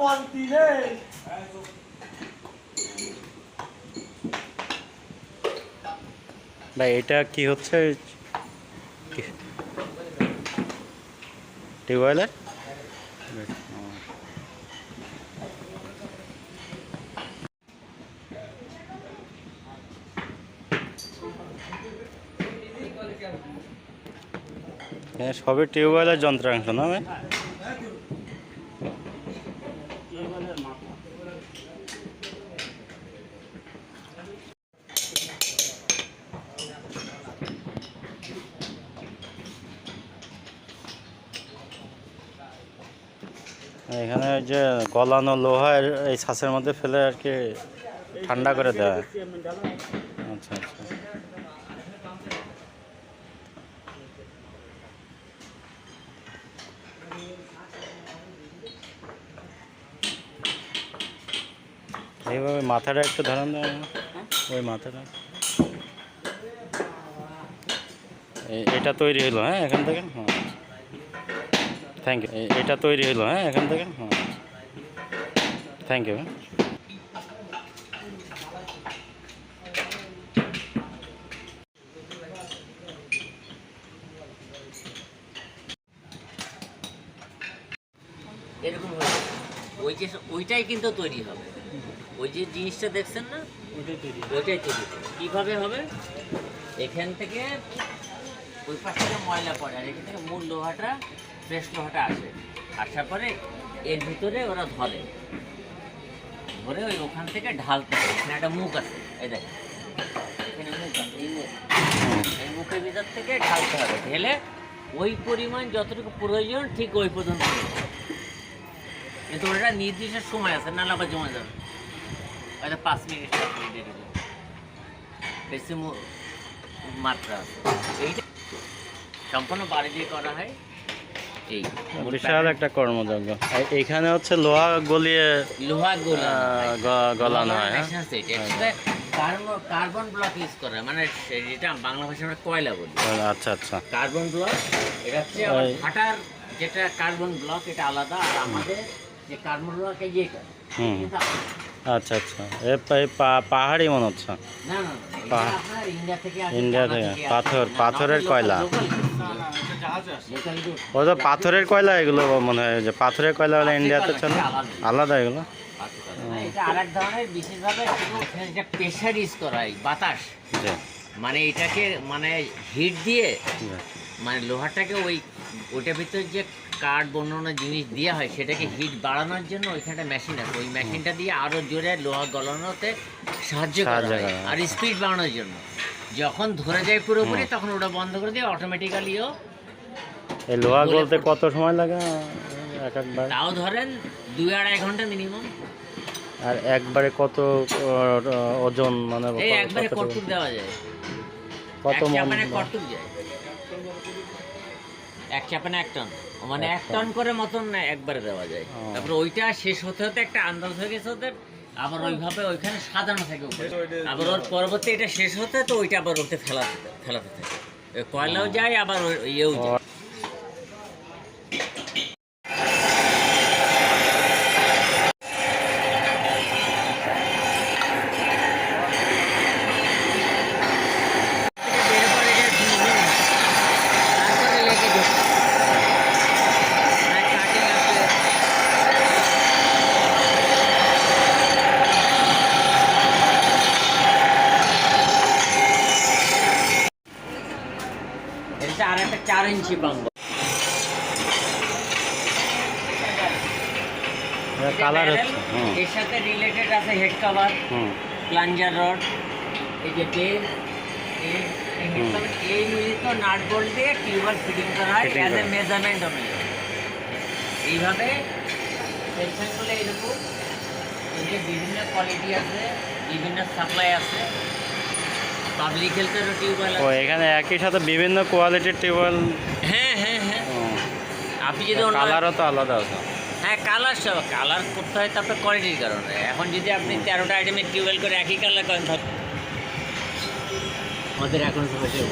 বন্তি না এটা কি হচ্ছে? টিউবওয়েলের? হ্যাঁ সবই টিউবওয়েলের যন্ত্রাংশ, না এখানে যে গলানো লোহা এই ছাঁচের মধ্যে ফেলে আর কি ঠান্ডা করে হয়। আচ্ছা আচ্ছা এইভাবে মাথাটা একটু ধরান দেওয়া ওই মাথাটা। এটা তৈরি হলো হ্যাঁ এখান থেকে? হ্যাঁ। থ্যাংক ইউ এটা তৈরি হলো হ্যাঁ এখান থেকে? হ্যাঁ। থ্যাংক ইউ এরকম হয়ে যাবে। ওই যে ওইটাই কিন্তু তৈরি হবে। ওই যে জিনিসটা দেখছেন না? ওইটাই তৈরি হবে। কীভাবে হবে? এখান থেকে ওই পাশ থেকে ময়লা পড়ে আর এখান থেকে মূল লোহাটা ফ্রেশ লোহাটা আসে। আসার পরে এর ভিতরে ওরা ধরে। ধরে ওই ওখান থেকে ঢালতে হবে এখানে একটা মুখ আছে। এই দেখেন। এখানে মুখ আছে। এই মুখ। এই মুখের ভিতর থেকে ঢালতে হবে। ঢেলে ওই পরিমাণ যতটুকু প্রয়োজন ঠিক ওই পর্যন্ত। কিন্তু ওটা নির্দিষ্ট সময় আছে নাহলে আবার জমা যাবে হয়তো পাঁচ মিনিট সাত মিনিট এরকম বেশি মাত্রা আছে। এইটা সম্পূর্ণ বাড়ি দিয়ে করা হয়। এই। বিশাল একটা কর্মযজ্ঞ। এই- এইখানে হচ্ছে লোহা গলিয়ে লোহা গলানো হয় হ্যাঁ? কার্বন ব্লক ইউজ করা হয়। মানে যেটা বাংলা ভাষায় আমরা কয়লা বলি। আচ্ছা আচ্ছা। কার্বন ব্লক এটা হচ্ছে ফাটার যেটা কার্বন ব্লক এটা আলাদা। আর আমাদের হুম। আচ্ছা আচ্ছা। এ পাহাড়ি মনে হচ্ছে। ইন্ডিয়া থেকে। পাথর, পাথরের কয়লা। ও তো পাথরের কয়লা এগুলো মনে হয় যে পাথরের কয়লা হলে ইন্ডিয়াতে চলে? আলাদা। এগুলো? এটা আরেক ধরনের বিশেষভাবে শুধু এখানে যে প্রেশার ইউজ করা হয় বাতাস। মানে এটাকে মানে হিট দিয়ে মানে লোহাটাকে ওই ওইটার ভিতরে যে কাঠ বনানো জিনিস দেওয়া হয় সেটাকে হিট বাড়ানোর জন্য ওইখানে একটা মেশিন আছে। ওই মেশিনটা দিয়ে আরও জোরে লোহা গলানোতে সাহায্য করা হয় আর স্পিড বাড়ানোর জন্য। যখন ধরে যায় পুরোপুরি তখন ওটা বন্ধ করে দিয়ে অটোমেটিক্যালিও এই লোহা গলতে কত সময় লাগে? এক একবার? তাও ধরেন দুই আড়াই ঘণ্টা মিনিমাম আর একবারে কত ওজন মানে একবারে? কর্তুক দেওয়া যায়। কত মন? কর্তুক যায়। এক চাপানে এক টন। মানে এক টন করে মতন না একবারে দেওয়া যায়। তারপরে ওইটা শেষ হতে হতে একটা আন্দাজ হয়ে গেছে ওদের। আবার ওইভাবে ওইখানে সাজানো থাকে। আবার ওর পরবর্তী এটা শেষ হতে তো ওইটা আবার ওতে ফেলাতে ফেলাতে থাকে। কয়লাও যায় আবার ইয়েও যায় বের করে এটা ধুয়ে তারপরে লেগে ঢুকবে। মানে cutting আছে। এটা আর একটা চার ইঞ্চি পাম্প কালার হচ্ছে এর সাথে রিলেটেড আছে হেড কভার প্লাঞ্জার রড এই যে বেল এই মিলিত নাট বোল্ট দিয়ে টিউবওয়েল ফিটিং করা হয় অ্যাজ এ। মেজারমেন্ট অনুযায়ী এইভাবে সেকশনগুলো এরকম এই যে বিভিন্ন কোয়ালিটি আছে বিভিন্ন সাপ্লাই আছে। পাবলিক হেলথের টিউবওয়েল ও এখানে একই সাথে বিভিন্ন কোয়ালিটির টিউবওয়েল। হ্যাঁ হ্যাঁ হ্যাঁ। আপনি যদি কালারও তো আলাদা আছে। হ্যাঁ কালার সব। কালার করতে হয় তারপরে কোয়ালিটির কারণে। এখন যদি আপনি তেরোটা আইটেমের টিউবওয়েল করে একই কালার করেন আমাদের এখন সমস্যা